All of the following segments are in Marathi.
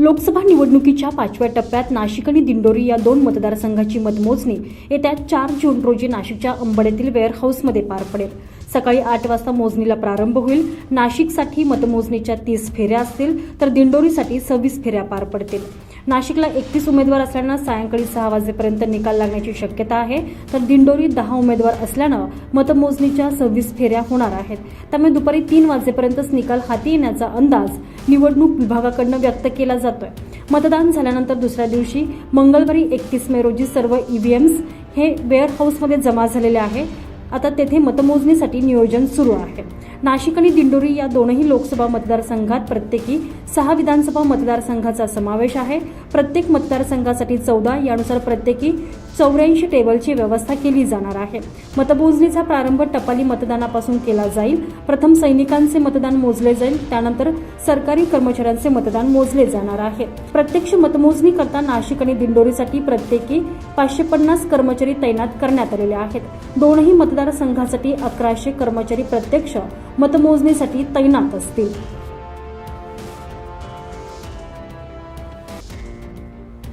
लोकसभा निवडणुकीच्या पाचव्या टप्प्यात नाशिक आणि दिंडोरी या दोन मतदारसंघाची मतमोजणी येत्या चार जून रोजी नाशिकच्या अंबडेतील वेअरहाऊसमध्ये पार पडेल. सकाळी आठ वाजता मोजणीला प्रारंभ होईल. नाशिकसाठी मतमोजणीच्या तीस फेऱ्या असतील तर दिंडोरीसाठी सव्वीस फेऱ्या पार पडतील. नाशिकला एकतीस उमेदवार असल्यानं सायंकाळी सहा वाजेपर्यंत निकाल लागण्याची शक्यता आहे. तर दिंडोरी दहा उमेदवार असल्यानं मतमोजणीच्या सव्वीस फेऱ्या होणार आहेत. त्यामुळे दुपारी तीन वाजेपर्यंतच निकाल हाती येण्याचा अंदाज निवडणूक विभागाकडनं व्यक्त केला जातोय. मतदान झाल्यानंतर दुसऱ्या दिवशी मंगळवारी एकतीस मे रोजी सर्व ईव्हीएम्स हे वेअरहाऊसमध्ये जमा झालेले आहे. आता तेथे मतमोजणीसाठी नियोजन सुरू आहे. नाशिक आणि दिंडोरी या दोनही लोकसभा मतदारसंघात प्रत्येकी सहा विधानसभा मतदारसंघाचा समावेश आहे. प्रत्येक मतदारसंघासाठी चौदा यानुसार प्रत्येकी चौऱ्याऐंशी टेबलची व्यवस्था केली जाणार आहे. मतमोजणीचा प्रारंभ टपाली मतदानापासून केला जाईल. प्रथम सैनिकांचे मतदान मोजले जाईल. त्यानंतर सरकारी कर्मचाऱ्यांचे मतदान मोजले जाणार आहे. प्रत्यक्ष मतमोजणी करता नाशिक आणि दिंडोरीसाठी प्रत्येकी पाचशे पन्नास कर्मचारी तैनात करण्यात आलेले आहेत. दोनही मतदारसंघासाठी अकराशे कर्मचारी प्रत्यक्ष मतमोजणीसाठी तैनात असतील.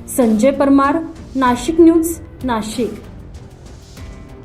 संजय परमार नाशिक न्यूज. नाशिक.